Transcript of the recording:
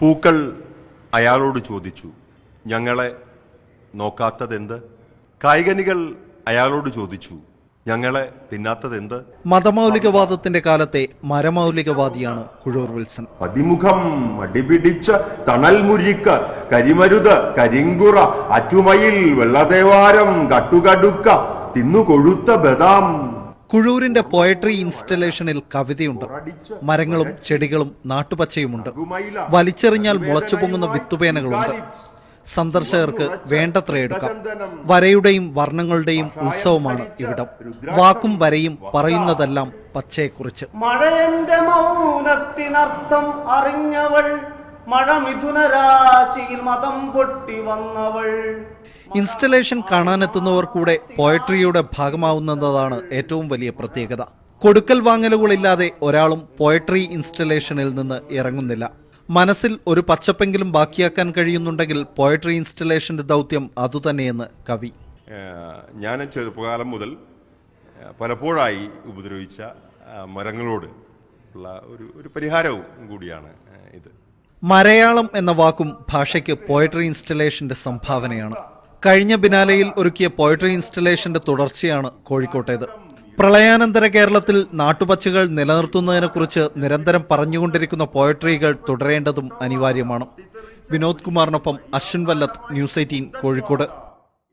പൂക്കൾ അയാളോട് ചോദിച്ചു ഞങ്ങളെ നോക്കാത്തതെന്ത്? കായികനികൾ അയാളോട് ചോദിച്ചു ഞങ്ങളെ തിന്നാത്തതെന്ത്? മതമൗലികവാദത്തിന്റെ കാലത്തെ മരമൗലികവാദിയാണ് കുഴൂർ വിൽസൺ. പതിമുഖം അടിപിടിച്ച് തണൽ മുരിക്ക് കരിമരുത് കരിങ്കുറ അറ്റുമയിൽ വെള്ളതേവാരം കട്ടുകടുക്ക തിന്നുകൊഴുത്ത ബദാം. കുഴൂരിന്റെ പോയട്രി ഇൻസ്റ്റലേഷനിൽ കവിതയുണ്ട്. മരങ്ങളും ചെടികളും നാട്ടുപച്ചയുമുണ്ട്. വലിച്ചെറിഞ്ഞാൽ മുളച്ചു പൊങ്ങുന്ന വിത്തുപേനകളുണ്ട് സന്ദർശകർക്ക് വേണ്ടത്ര എടുക്കാം. വരയുടെയും വർണങ്ങളുടെയും ഉത്സവമാണ് ഇവിടം. വാക്കും വരയും പറയുന്നതെല്ലാം പച്ചയെക്കുറിച്ച്. മഴയന്റെ മൗനത്തിനർത്ഥം അറിഞ്ഞവൾ മഴ മിഥുന രാശിയിൽ മതം പൊട്ടി വന്നവൾ. ഇൻസ്റ്റലേഷൻ കാണാനെത്തുന്നവർ കൂടെ പോയട്രിയുടെ ഭാഗമാവുന്നതാണ് ഏറ്റവും വലിയ പ്രത്യേകത. കൊടുക്കൽ വാങ്ങലുകളില്ലാതെ ഒരാളും പോയട്രി ഇൻസ്റ്റലേഷനിൽ നിന്ന് ഇറങ്ങുന്നില്ല. മനസ്സിൽ ഒരു പച്ചപ്പെങ്കിലും ബാക്കിയാക്കാൻ കഴിയുന്നുണ്ടെങ്കിൽ പോയട്രി ഇൻസ്റ്റലേഷന്റെ ദൗത്യം അതുതന്നെയെന്ന് കവി. ഞാൻ ചെറുപ്പകാലം മുതൽ പലപ്പോഴായി ഉപദ്രവിച്ച മരങ്ങളോട് ഉള്ള ഒരു ഒരു പരിഹാരവും കൂടിയാണ് ഇത്. മലയാളം എന്ന വാക്കും ഭാഷയ്ക്ക് പോയട്രി ഇൻസ്റ്റലേഷന്റെ സംഭാവനയാണ്. കഴിഞ്ഞ ബിനാലയിൽ ഒരുക്കിയ പോയട്രി ഇൻസ്റ്റലേഷന്റെ തുടർച്ചയാണ് കോഴിക്കോട്ടേത്. പ്രളയാനന്തര കേരളത്തിൽ നാട്ടുപച്ചകൾ നിലനിർത്തുന്നതിനെക്കുറിച്ച് നിരന്തരം പറഞ്ഞുകൊണ്ടിരിക്കുന്ന പോയട്രികൾ തുടരേണ്ടതും അനിവാര്യമാണ്. വിനോദ് കുമാറിനൊപ്പം അശ്വിൻ വല്ലത്ത് ന്യൂസ് എയ്റ്റീൻ കോഴിക്കോട്.